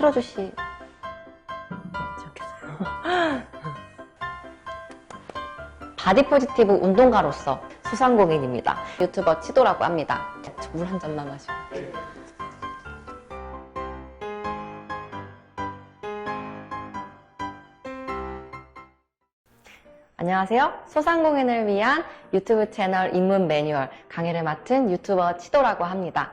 틀어주시. 바디 포지티브 운동가로서 소상공인입니다. 유튜버 치도라고 합니다. 물 한 잔만 마시고. 안녕하세요. 소상공인을 위한 유튜브 채널 입문 매뉴얼 강의를 맡은 유튜버 치도라고 합니다.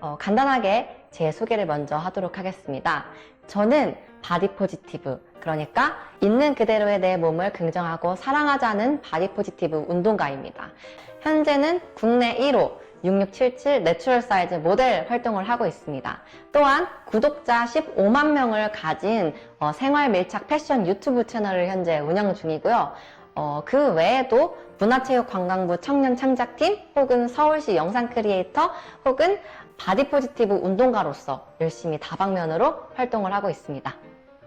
어, 간단하게 제 소개를 먼저 하도록 하겠습니다. 저는 바디 포지티브, 그러니까 있는 그대로의 내 몸을 긍정하고 사랑하자는 바디 포지티브 운동가입니다. 현재는 국내 1호 6677 내추럴 사이즈 모델 활동을 하고 있습니다. 또한 구독자 15만 명을 가진 어, 생활 밀착 패션 유튜브 채널을 현재 운영 중이고요. 어, 그 외에도 문화체육관광부 청년 창작팀 혹은 서울시 영상 크리에이터 혹은 바디 포지티브 운동가로서 열심히 다방면으로 활동을 하고 있습니다.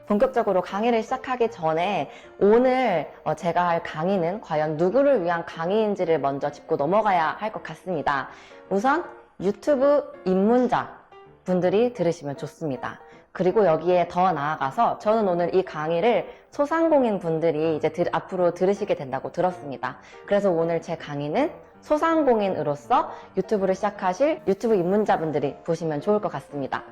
본격적으로 강의를 시작하기 전에 오늘 어, 제가 할 강의는 과연 누구를 위한 강의인지를 먼저 짚고 넘어가야 할 것 같습니다. 우선 유튜브 입문자 분들이 들으시면 좋습니다. 그리고 여기에 더 나아가서 저는 오늘 이 강의를 소상공인 분들이 이제 들- 앞으로 들으시게 된다고 들었습니다. 그래서 오늘 제 강의는 소상공인으로서 유튜브를 시작하실 유튜브 입문자분들이 보시면 좋을 것 같습니다.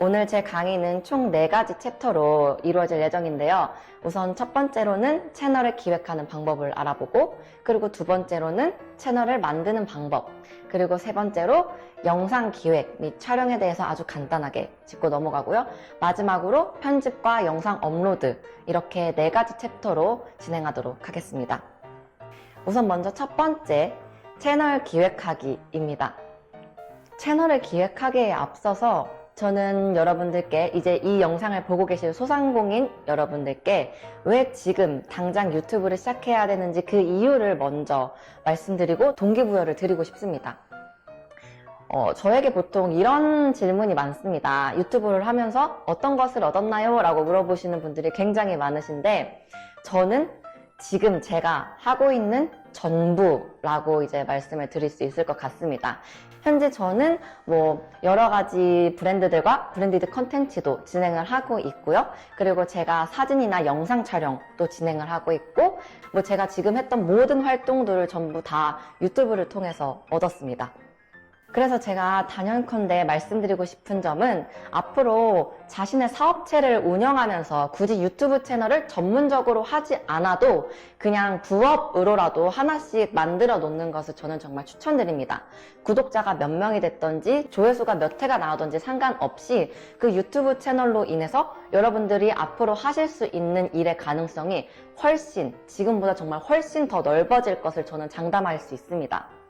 오늘 제 강의는 총 4가지 챕터로 이루어질 예정인데요. 우선 첫 번째로는 채널을 기획하는 방법을 알아보고, 그리고 두 번째로는 채널을 만드는 방법, 그리고 세 번째로 영상 기획 및 촬영에 대해서 아주 간단하게 짚고 넘어가고요. 마지막으로 편집과 영상 업로드, 이렇게 네 가지 챕터로 진행하도록 하겠습니다. 우선 먼저 첫 번째, 채널 기획하기입니다. 채널을 기획하기에 앞서서 저는 여러분들께 이제 이 영상을 보고 계실 소상공인 여러분들께 왜 지금 당장 유튜브를 시작해야 되는지 그 이유를 먼저 말씀드리고 동기부여를 드리고 싶습니다. 어, 저에게 보통 이런 질문이 많습니다. 유튜브를 하면서 어떤 것을 얻었나요? 라고 물어보시는 분들이 굉장히 많으신데 저는 지금 제가 하고 있는 전부라고 이제 말씀을 드릴 수 있을 것 같습니다. 현재 저는 뭐 여러 가지 브랜드들과 브랜디드 컨텐츠도 진행을 하고 있고요. 그리고 제가 사진이나 영상 촬영도 진행을 하고 있고, 뭐 제가 지금 했던 모든 활동들을 전부 다 유튜브를 통해서 얻었습니다. 그래서 제가 단연컨대 말씀드리고 싶은 점은 앞으로 자신의 사업체를 운영하면서 굳이 유튜브 채널을 전문적으로 하지 않아도 그냥 부업으로라도 하나씩 만들어 놓는 것을 저는 정말 추천드립니다. 구독자가 몇 명이 됐던지 조회수가 몇 회가 나오던지 상관없이 그 유튜브 채널로 인해서 여러분들이 앞으로 하실 수 있는 일의 가능성이 훨씬 지금보다 정말 훨씬 더 넓어질 것을 저는 장담할 수 있습니다.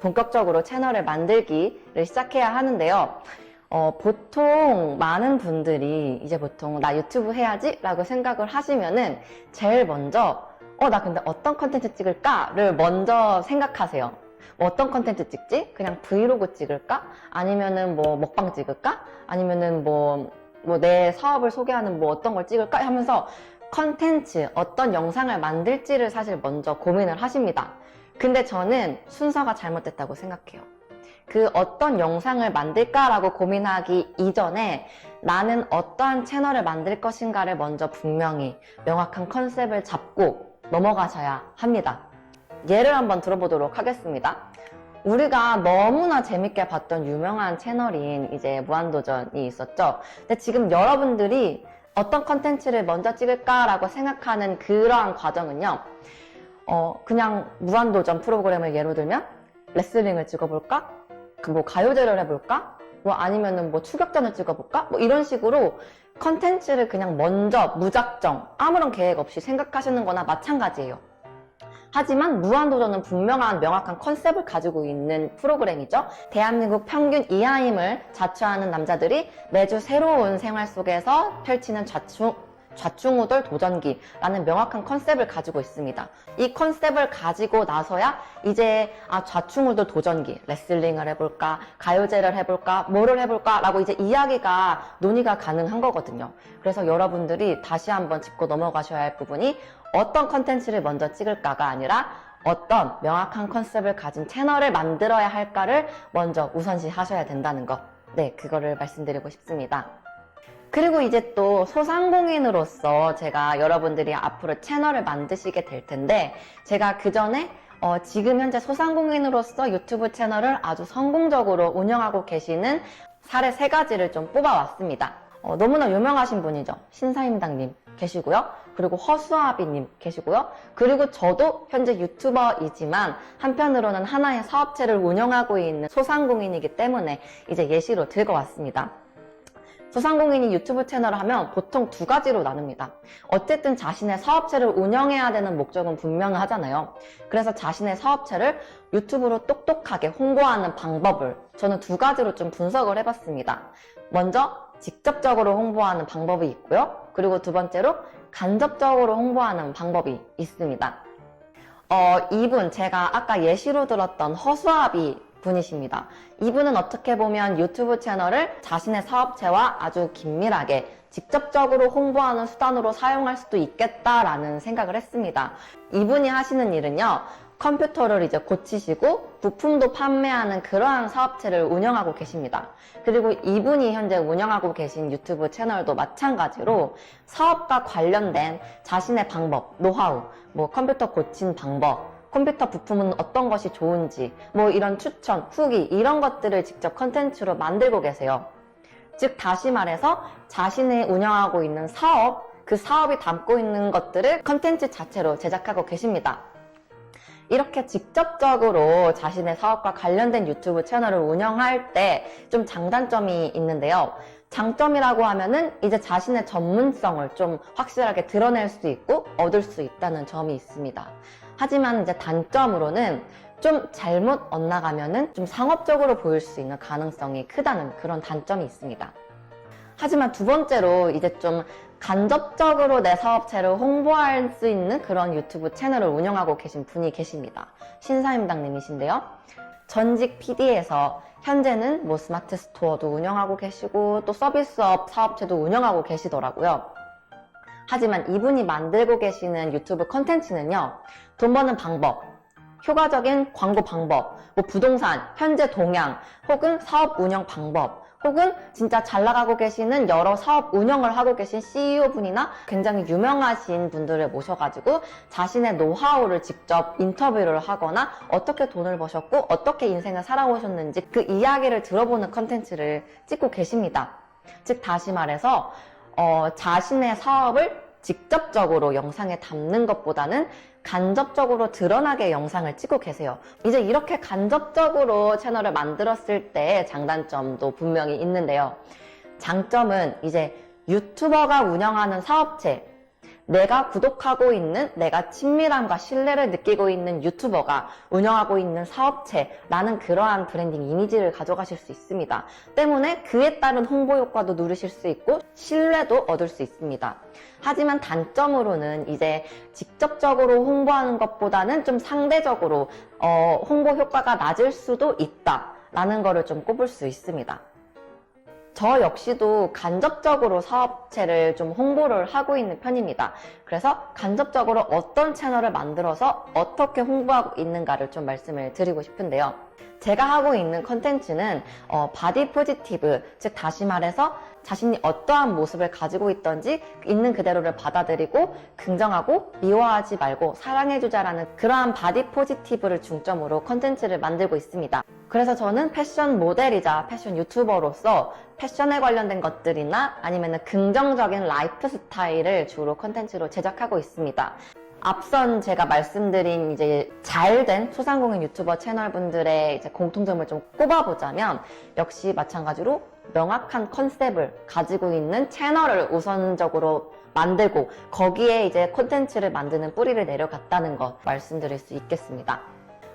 본격적으로 채널을 만들기를 시작해야 하는데요. 어, 보통 많은 분들이 이제 보통 나 유튜브 해야지 라고 생각을 하시면은 제일 먼저 어, 나 근데 어떤 컨텐츠 찍을까를 먼저 생각하세요. 뭐 어떤 컨텐츠 찍지? 그냥 브이로그 찍을까? 아니면은 뭐 먹방 찍을까? 아니면은 뭐, 뭐 내 사업을 소개하는 뭐 어떤 걸 찍을까? 하면서 컨텐츠, 어떤 영상을 만들지를 사실 먼저 고민을 하십니다. 근데 저는 순서가 잘못됐다고 생각해요. 그 어떤 영상을 만들까라고 고민하기 이전에 나는 어떠한 채널을 만들 것인가를 먼저 분명히 명확한 컨셉을 잡고 넘어가셔야 합니다. 예를 한번 들어보도록 하겠습니다. 우리가 너무나 재밌게 봤던 유명한 채널인 이제 무한도전이 있었죠. 근데 지금 여러분들이 어떤 컨텐츠를 먼저 찍을까라고 생각하는 그러한 과정은요. 어, 그냥 무한도전 프로그램을 예로 들면 레슬링을 찍어볼까? 그뭐 가요제를 해볼까? 뭐 아니면은 뭐 추격전을 찍어볼까? 뭐 이런 식으로 컨텐츠를 그냥 먼저 무작정 아무런 계획 없이 생각하시는 거나 마찬가지예요. 하지만 무한도전은 분명한 명확한 컨셉을 가지고 있는 프로그램이죠. 대한민국 평균 이하임을 자처하는 남자들이 매주 새로운 생활 속에서 펼치는 좌충, 좌충우돌 도전기라는 명확한 컨셉을 가지고 있습니다. 이 컨셉을 가지고 나서야 이제 아 좌충우돌 도전기 레슬링을 해볼까 가요제를 해볼까 뭐를 해볼까 라고 이제 이야기가 논의가 가능한 거거든요. 그래서 여러분들이 다시 한번 짚고 넘어가셔야 할 부분이 어떤 컨텐츠를 먼저 찍을까가 아니라 어떤 명확한 컨셉을 가진 채널을 만들어야 할까를 먼저 우선시 하셔야 된다는 것. 네, 그거를 말씀드리고 싶습니다. 그리고 이제 또 소상공인으로서 제가 여러분들이 앞으로 채널을 만드시게 될 텐데 제가 그 전에 어, 지금 현재 소상공인으로서 유튜브 채널을 아주 성공적으로 운영하고 계시는 사례 세 가지를 좀 뽑아왔습니다. 어, 너무나 유명하신 분이죠. 신사임당님 계시고요. 그리고 허수아비님 계시고요. 그리고 저도 현재 유튜버이지만 한편으로는 하나의 사업체를 운영하고 있는 소상공인이기 때문에 이제 예시로 들고 왔습니다. 소상공인이 유튜브 채널을 하면 보통 두 가지로 나눕니다. 어쨌든 자신의 사업체를 운영해야 되는 목적은 분명하잖아요. 그래서 자신의 사업체를 유튜브로 똑똑하게 홍보하는 방법을 저는 두 가지로 좀 분석을 해봤습니다. 먼저 직접적으로 홍보하는 방법이 있고요. 그리고 두 번째로 간접적으로 홍보하는 방법이 있습니다. 어, 이분 제가 아까 예시로 들었던 허수아비 분이십니다. 이분은 어떻게 보면 유튜브 채널을 자신의 사업체와 아주 긴밀하게 직접적으로 홍보하는 수단으로 사용할 수도 있겠다라는 생각을 했습니다. 이분이 하시는 일은요, 컴퓨터를 이제 고치시고 부품도 판매하는 그러한 사업체를 운영하고 계십니다. 그리고 이분이 현재 운영하고 계신 유튜브 채널도 마찬가지로 사업과 관련된 자신의 방법, 노하우, 뭐 컴퓨터 고친 방법, 컴퓨터 부품은 어떤 것이 좋은지, 뭐 이런 추천, 후기, 이런 것들을 직접 컨텐츠로 만들고 계세요. 즉, 다시 말해서 자신의 운영하고 있는 사업, 그 사업이 담고 있는 것들을 컨텐츠 자체로 제작하고 계십니다. 이렇게 직접적으로 자신의 사업과 관련된 유튜브 채널을 운영할 때 좀 장단점이 있는데요. 장점이라고 하면은 이제 자신의 전문성을 좀 확실하게 드러낼 수 있고 얻을 수 있다는 점이 있습니다. 하지만 이제 단점으로는 좀 잘못 엇나가면은 좀 상업적으로 보일 수 있는 가능성이 크다는 그런 단점이 있습니다. 하지만 두 번째로 이제 좀 간접적으로 내 사업체를 홍보할 수 있는 그런 유튜브 채널을 운영하고 계신 분이 계십니다. 신사임당님이신데요. 전직 PD에서 현재는 뭐 스마트 스토어도 운영하고 계시고 또 서비스업 사업체도 운영하고 계시더라고요. 하지만 이분이 만들고 계시는 유튜브 컨텐츠는요, 돈 버는 방법, 효과적인 광고 방법, 뭐 부동산, 현재 동향, 혹은 사업 운영 방법, 혹은 진짜 잘 나가고 계시는 여러 사업 운영을 하고 계신 CEO 분이나 굉장히 유명하신 분들을 모셔가지고 자신의 노하우를 직접 인터뷰를 하거나 어떻게 돈을 버셨고 어떻게 인생을 살아오셨는지 그 이야기를 들어보는 컨텐츠를 찍고 계십니다. 즉 다시 말해서 어, 자신의 사업을 직접적으로 영상에 담는 것보다는 간접적으로 드러나게 영상을 찍고 계세요. 이제 이렇게 간접적으로 채널을 만들었을 때 장단점도 분명히 있는데요. 장점은 이제 유튜버가 운영하는 사업체, 내가 구독하고 있는 내가 친밀함과 신뢰를 느끼고 있는 유튜버가 운영하고 있는 사업체라는 그러한 브랜딩 이미지를 가져가실 수 있습니다. 때문에 그에 따른 홍보 효과도 누리실 수 있고 신뢰도 얻을 수 있습니다. 하지만 단점으로는 이제 직접적으로 홍보하는 것보다는 좀 상대적으로 어, 홍보 효과가 낮을 수도 있다 라는 거를 좀 꼽을 수 있습니다. 저 역시도 간접적으로 사업체를 좀 홍보를 하고 있는 편입니다. 그래서 간접적으로 어떤 채널을 만들어서 어떻게 홍보하고 있는가를 좀 말씀을 드리고 싶은데요. 제가 하고 있는 컨텐츠는 어, 바디 포지티브, 즉 다시 말해서 자신이 어떠한 모습을 가지고 있던지 있는 그대로를 받아들이고 긍정하고 미워하지 말고 사랑해주자라는 그러한 바디 포지티브를 중점으로 컨텐츠를 만들고 있습니다. 그래서 저는 패션 모델이자 패션 유튜버로서 패션에 관련된 것들이나 아니면 긍정적인 라이프 스타일을 주로 컨텐츠로 제작하고 있습니다. 앞선 제가 말씀드린 이제 잘된 소상공인 유튜버 채널 분들의 이제 공통점을 좀 꼽아보자면 역시 마찬가지로 명확한 컨셉을 가지고 있는 채널을 우선적으로 만들고 거기에 이제 콘텐츠를 만드는 뿌리를 내려갔다는 것 말씀드릴 수 있겠습니다.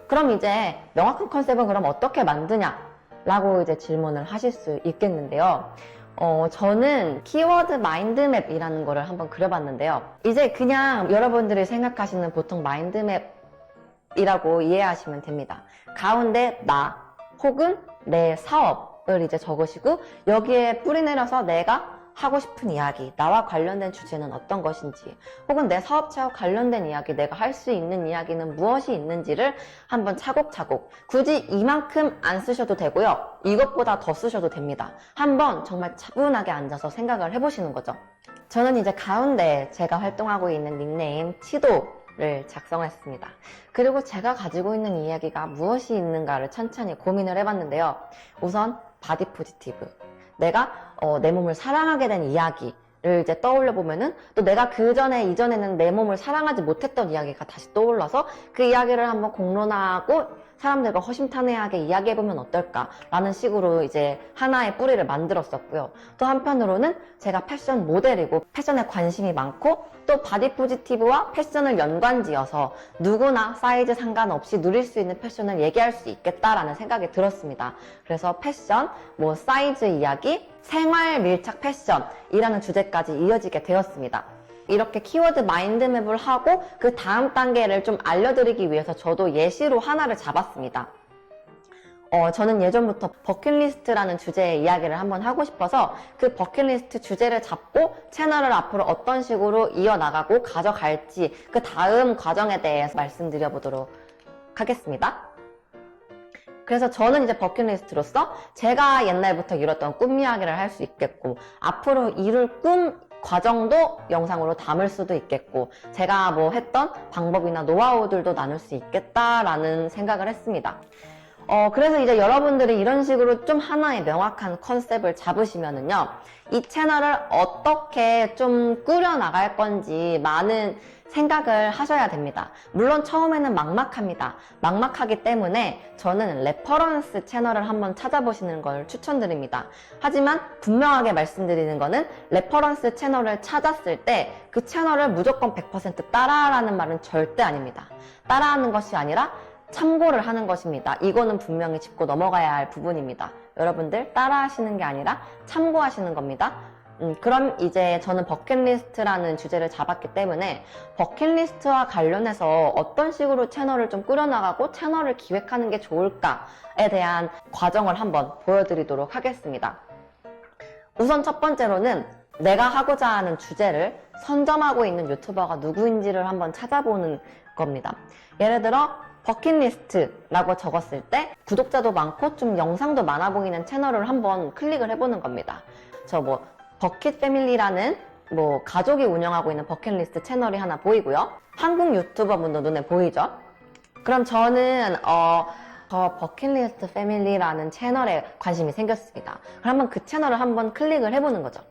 그럼 이제 명확한 컨셉은 그럼 어떻게 만드냐? 라고 이제 질문을 하실 수 있겠는데요. 어, 저는 키워드 마인드맵이라는 거를 한번 그려봤는데요. 이제 그냥 여러분들이 생각하시는 보통 마인드맵이라고 이해하시면 됩니다. 가운데 나 혹은 내 사업을 이제 적으시고 여기에 뿌리 내려서 내가 하고 싶은 이야기, 나와 관련된 주제는 어떤 것인지, 혹은 내 사업체와 관련된 이야기, 내가 할 수 있는 이야기는 무엇이 있는지를 한번 차곡차곡, 굳이 이만큼 안 쓰셔도 되고요. 이것보다 더 쓰셔도 됩니다. 한번 정말 차분하게 앉아서 생각을 해보시는 거죠. 저는 이제 가운데 제가 활동하고 있는 닉네임 치도 를 작성했습니다. 그리고 제가 가지고 있는 이야기가 무엇이 있는가를 천천히 고민을 해봤는데요. 우선 바디 포지티브. 내가 어, 내 몸을 사랑하게 된 이야기를 이제 떠올려 보면은 또 내가 그 전에 이전에는 내 몸을 사랑하지 못했던 이야기가 다시 떠올라서 그 이야기를 한번 공론화하고 사람들과 허심탄회하게 이야기해보면 어떨까라는 식으로 이제 하나의 뿌리를 만들었었고요. 또 한편으로는 제가 패션 모델이고 패션에 관심이 많고 또 바디 포지티브와 패션을 연관지어서 누구나 사이즈 상관없이 누릴 수 있는 패션을 얘기할 수 있겠다라는 생각이 들었습니다. 그래서 패션, 뭐 사이즈 이야기, 생활 밀착 패션이라는 주제까지 이어지게 되었습니다. 이렇게 키워드 마인드맵을 하고 그 다음 단계를 좀 알려드리기 위해서 저도 예시로 하나를 잡았습니다. 어, 저는 예전부터 버킷리스트라는 주제의 이야기를 한번 하고 싶어서 그 버킷리스트 주제를 잡고 채널을 앞으로 어떤 식으로 이어나가고 가져갈지 그 다음 과정에 대해서 말씀드려 보도록 하겠습니다. 그래서 저는 이제 버킷리스트로서 제가 옛날부터 이뤘던 꿈 이야기를 할 수 있겠고 앞으로 이룰 꿈 과정도 영상으로 담을 수도 있겠고 제가 뭐 했던 방법이나 노하우들도 나눌 수 있겠다라는 생각을 했습니다. 어, 그래서 이제 여러분들이 이런 식으로 좀 하나의 명확한 컨셉을 잡으시면은요, 이 채널을 어떻게 좀 꾸려나갈 건지 많은 생각을 하셔야 됩니다. 물론 처음에는 막막합니다. 막막하기 때문에 저는 레퍼런스 채널을 한번 찾아보시는 걸 추천드립니다. 하지만 분명하게 말씀드리는 거는 레퍼런스 채널을 찾았을 때 그 채널을 무조건 100% 따라하라는 말은 절대 아닙니다. 따라하는 것이 아니라 참고를 하는 것입니다. 이거는 분명히 짚고 넘어가야 할 부분입니다. 여러분들 따라하시는 게 아니라 참고하시는 겁니다. 음, 그럼 이제 저는 버킷리스트라는 주제를 잡았기 때문에 버킷리스트와 관련해서 어떤 식으로 채널을 좀 꾸려나가고 채널을 기획하는 게 좋을까에 대한 과정을 한번 보여드리도록 하겠습니다. 우선 첫 번째로는 내가 하고자 하는 주제를 선점하고 있는 유튜버가 누구인지를 한번 찾아보는 겁니다. 예를 들어 버킷리스트라고 적었을 때 구독자도 많고 좀 영상도 많아 보이는 채널을 한번 클릭을 해보는 겁니다. 저 뭐 버킷 패밀리라는 뭐 가족이 운영하고 있는 버킷리스트 채널이 하나 보이고요. 한국 유튜버 분도 눈에 보이죠? 그럼 저는 어, 저 버킷리스트 패밀리라는 채널에 관심이 생겼습니다. 그럼 한번 그 채널을 한번 클릭을 해보는 거죠.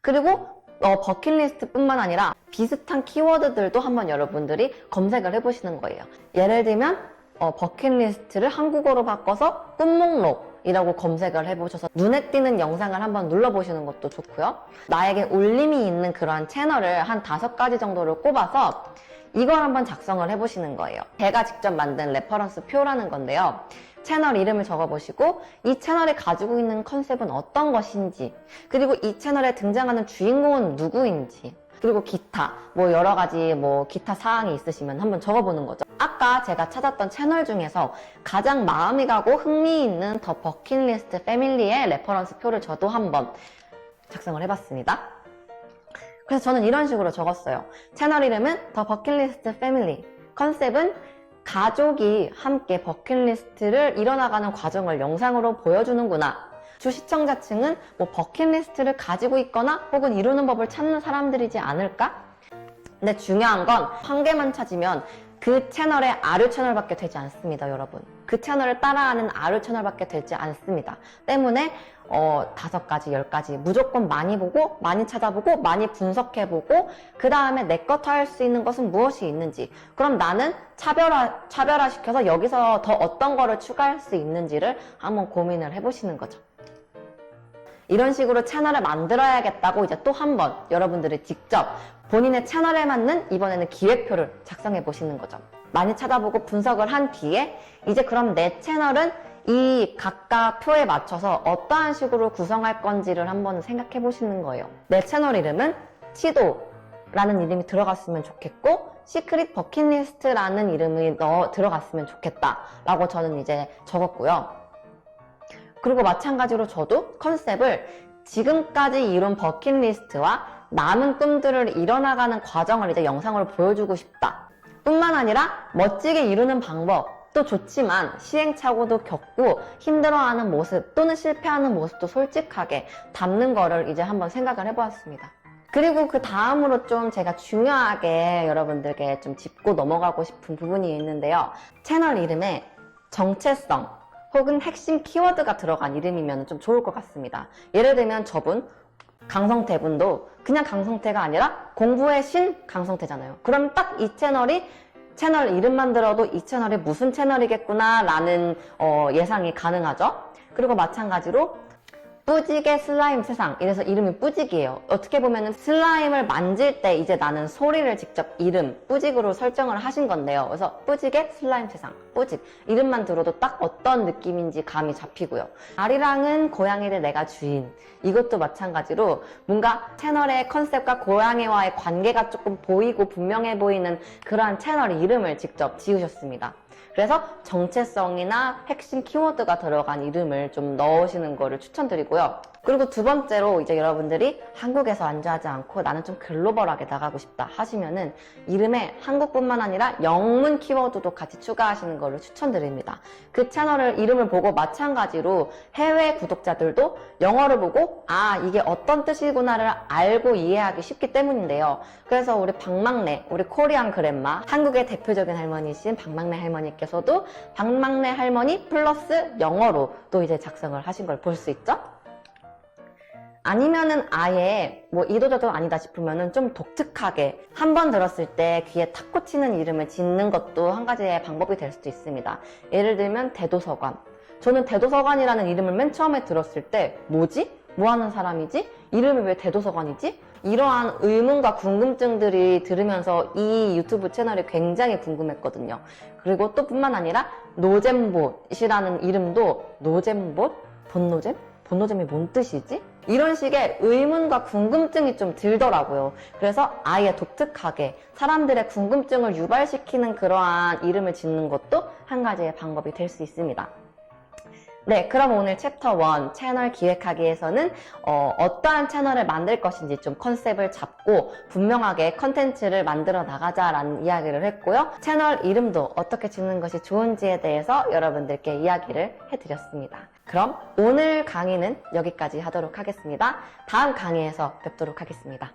그리고 어, 버킷리스트뿐만 아니라 비슷한 키워드들도 한번 여러분들이 검색을 해보시는 거예요. 예를 들면 어, 버킷리스트를 한국어로 바꿔서 꿈목록 이라고 검색을 해보셔서 눈에 띄는 영상을 한번 눌러보시는 것도 좋고요. 나에게 울림이 있는 그러한 채널을 한 다섯 가지 정도를 꼽아서 이걸 한번 작성을 해보시는 거예요. 제가 직접 만든 레퍼런스 표라는 건데요. 채널 이름을 적어보시고 이 채널이 가지고 있는 컨셉은 어떤 것인지 그리고 이 채널에 등장하는 주인공은 누구인지 그리고 기타 뭐 여러 가지 뭐 기타 사항이 있으시면 한번 적어보는 거죠. 아까 제가 찾았던 채널 중에서 가장 마음이 가고 흥미 있는 더 버킷리스트 패밀리의 레퍼런스 표를 저도 한번 작성을 해봤습니다. 그래서 저는 이런 식으로 적었어요. 채널 이름은 더 버킷리스트 패밀리. 컨셉은 가족이 함께 버킷리스트를 이뤄나가는 과정을 영상으로 보여주는구나. 주 시청자층은 뭐 버킷리스트를 가지고 있거나 혹은 이루는 법을 찾는 사람들이지 않을까? 근데 중요한 건 한 개만 찾으면 그 채널의 아류 채널밖에 되지 않습니다, 여러분. 그 채널을 따라하는 아류 채널밖에 되지 않습니다. 때문에 어, 다섯 가지, 열 가지 무조건 많이 보고 많이 찾아보고 많이 분석해보고 그 다음에 내 것 할 수 있는 것은 무엇이 있는지 그럼 나는 차별화 차별화 시켜서 여기서 더 어떤 거를 추가할 수 있는지를 한번 고민을 해보시는 거죠. 이런 식으로 채널을 만들어야겠다고 이제 또 한 번 여러분들이 직접 본인의 채널에 맞는 이번에는 기획표를 작성해 보시는 거죠. 많이 찾아보고 분석을 한 뒤에 이제 그럼 내 채널은 이 각각 표에 맞춰서 어떠한 식으로 구성할 건지를 한번 생각해 보시는 거예요. 내 채널 이름은 치도라는 이름이 들어갔으면 좋겠고 시크릿 버킷리스트라는 이름이 넣어 들어갔으면 좋겠다라고 저는 이제 적었고요. 그리고 마찬가지로 저도 컨셉을 지금까지 이룬 버킷리스트와 남은 꿈들을 이뤄나가는 과정을 이제 영상으로 보여주고 싶다. 뿐만 아니라 멋지게 이루는 방법, 또 좋지만 시행착오도 겪고 힘들어하는 모습 또는 실패하는 모습도 솔직하게 담는 거를 이제 한번 생각을 해보았습니다. 그리고 그 다음으로 좀 제가 중요하게 여러분들께 좀 짚고 넘어가고 싶은 부분이 있는데요. 채널 이름에 정체성 혹은 핵심 키워드가 들어간 이름이면 좀 좋을 것 같습니다. 예를 들면 저분, 강성태 분도 그냥 강성태가 아니라 공부의 신 강성태잖아요. 그럼 딱 이 채널이 채널 이름만 들어도 이 채널이 무슨 채널이겠구나 라는 어, 예상이 가능하죠. 그리고 마찬가지로 뿌지개 슬라임 세상. 이래서 이름이 뿌직이에요. 어떻게 보면은 슬라임을 만질 때 이제 나는 소리를 직접 이름 뿌직으로 설정을 하신 건데요. 그래서 뿌지개 슬라임 세상 뿌직. 이름만 들어도 딱 어떤 느낌인지 감이 잡히고요. 아리랑은 고양이를 내가 주인. 이것도 마찬가지로 뭔가 채널의 컨셉과 고양이와의 관계가 조금 보이고 분명해 보이는 그러한 채널 이름을 직접 지으셨습니다 그래서 정체성이나 핵심 키워드가 들어간 이름을 좀 넣으시는 거를 추천드리고요. 그리고 두 번째로 이제 여러분들이 한국에서 안주하지 않고 나는 좀 글로벌하게 나가고 싶다 하시면은 이름에 한국뿐만 아니라 영문 키워드도 같이 추가하시는 거를 추천드립니다. 그 채널을 이름을 보고 마찬가지로 해외 구독자들도 영어를 보고 아 이게 어떤 뜻이구나를 알고 이해하기 쉽기 때문인데요. 그래서 우리 박막내, 우리 코리안 그랜마, 한국의 대표적인 할머니신 박막내 할머니께서도 박막내 할머니 플러스 영어로 또 이제 작성을 하신 걸 볼 수 있죠. 아니면은 아예 뭐 이도 저도 아니다 싶으면은 좀 독특하게 한 번 들었을 때 귀에 탁 꽂히는 이름을 짓는 것도 한 가지의 방법이 될 수도 있습니다. 예를 들면 대도서관. 저는 대도서관이라는 이름을 맨 처음에 들었을 때 뭐지? 뭐 하는 사람이지? 이름이 왜 대도서관이지? 이러한 의문과 궁금증들이 들으면서 이 유튜브 채널이 굉장히 궁금했거든요. 그리고 또 뿐만 아니라 노잼봇이라는 이름도 노잼봇? 본노잼? 본노잼이 뭔 뜻이지? 이런 식의 의문과 궁금증이 좀 들더라고요. 그래서 아예 독특하게 사람들의 궁금증을 유발시키는 그러한 이름을 짓는 것도 한 가지의 방법이 될 수 있습니다. 네, 그럼 오늘 챕터 1 채널 기획하기에서는 어, 어떠한 채널을 만들 것인지 좀 컨셉을 잡고 분명하게 컨텐츠를 만들어 나가자라는 이야기를 했고요. 채널 이름도 어떻게 짓는 것이 좋은지에 대해서 여러분들께 이야기를 해드렸습니다. 그럼 오늘 강의는 여기까지 하도록 하겠습니다. 다음 강의에서 뵙도록 하겠습니다.